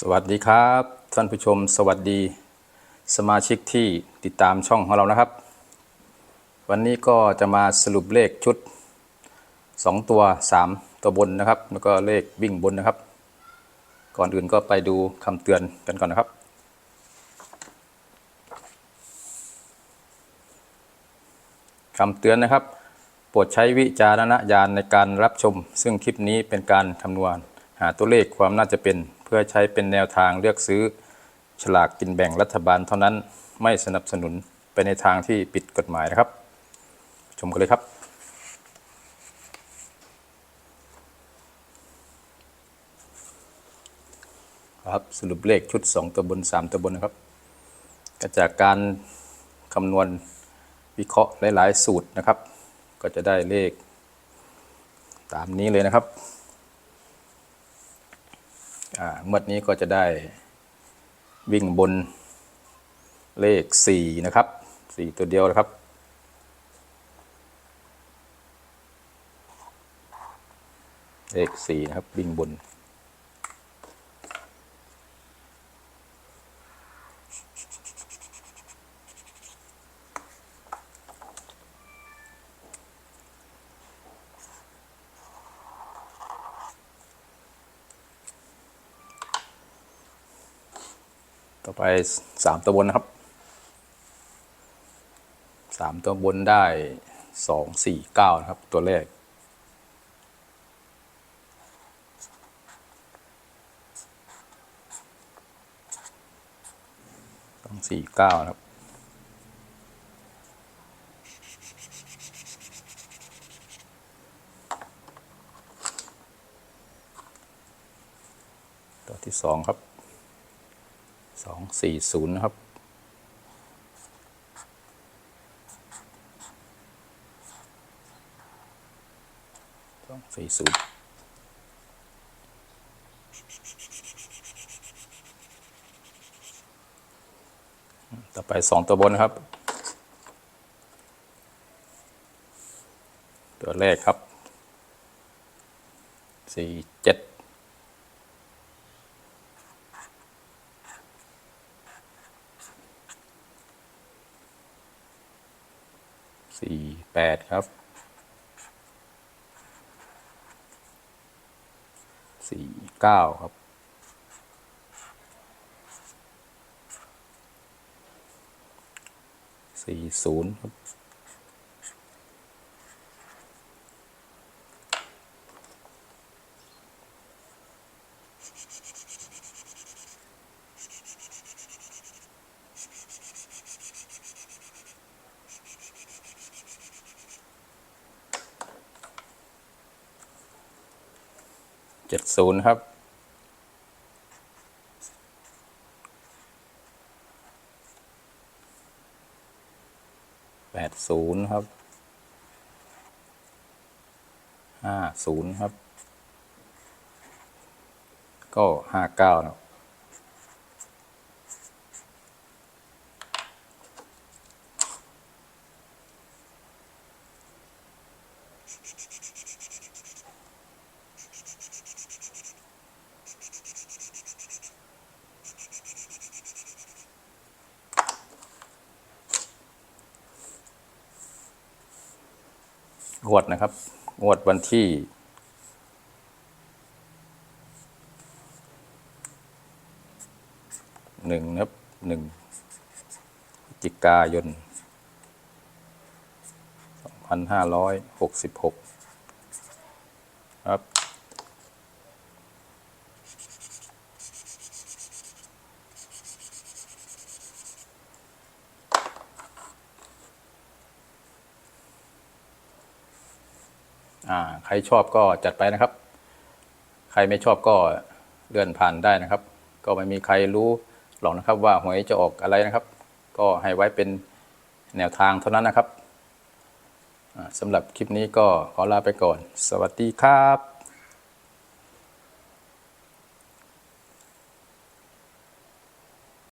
สวัสดีครับ ท่านผู้ชมสวัสดีสมาชิกที่ติดตามช่องของเรานะครับ วันนี้ก็จะมาสรุปเลขชุด 2 ตัว 3 ตัวบนนะครับ แล้วก็เลขวิ่งบนนะครับ ก่อนอื่นก็ไปดูคำเตือนกันก่อนนะครับ คำเตือนนะครับ โปรดใช้วิจารณญาณในการรับชม ซึ่งคลิปนี้เป็นการคำนวณหาตัวเลขความน่าจะเป็น เพื่อใช้เป็นแนวทางเลือกซื้อฉลากกินแบ่งรัฐบาลเท่านั้นไม่สนับสนุนไปในทางที่ผิดกฎหมายนะครับ ชมกันเลยครับ ครับสรุปเลขชุด 2 ตัวบน 3 ตัวบนนะครับก็จากการคำนวณวิเคราะห์หลาย ๆ สูตรนะครับ ก็จะได้เลขตามนี้เลยนะครับ อ่าเมื่อนี้ก็จะได้วิ่งบนเลข 4 นะครับ 4 ตัวเดียวนะครับ เลข 4 นะครับ วิ่งบน ต่อไปสามตัวบนนะครับสามตัวบนได้สองสี่เก้านะครับ ตัวแรกสองสี่เก้านะครับตัวที่สองครับ สองสี่ศูนย์นะครับ สองสี่ศูนย์ต่อไปสองตัวบนนะครับ ตัวแรกครับสี่เจ็ด สี่แปดครับสี่เก้าครับสี่ศูนย์ครับ เจ็ดศูนย์ครับแปดศูนย์ครับห้าศูนย์ครับ ก็ห้าเก้านะ งวดนะครับ งวดวันที่ หนึ่งนะครับหนึ่งพฤศจิกายนสองพันห้าร้อยหกสิบหกครับ อ่าใครชอบก็จัดไปนะครับ ใครไม่ชอบก็เลื่อนผ่านได้นะครับ ก็ไม่มีใครรู้หรอกนะครับว่าหวยจะออกอะไรนะครับ ก็ให้ไว้เป็นแนวทางเท่านั้นนะครับสำหรับคลิปนี้ก็ขอลาไปก่อน สวัสดีครับ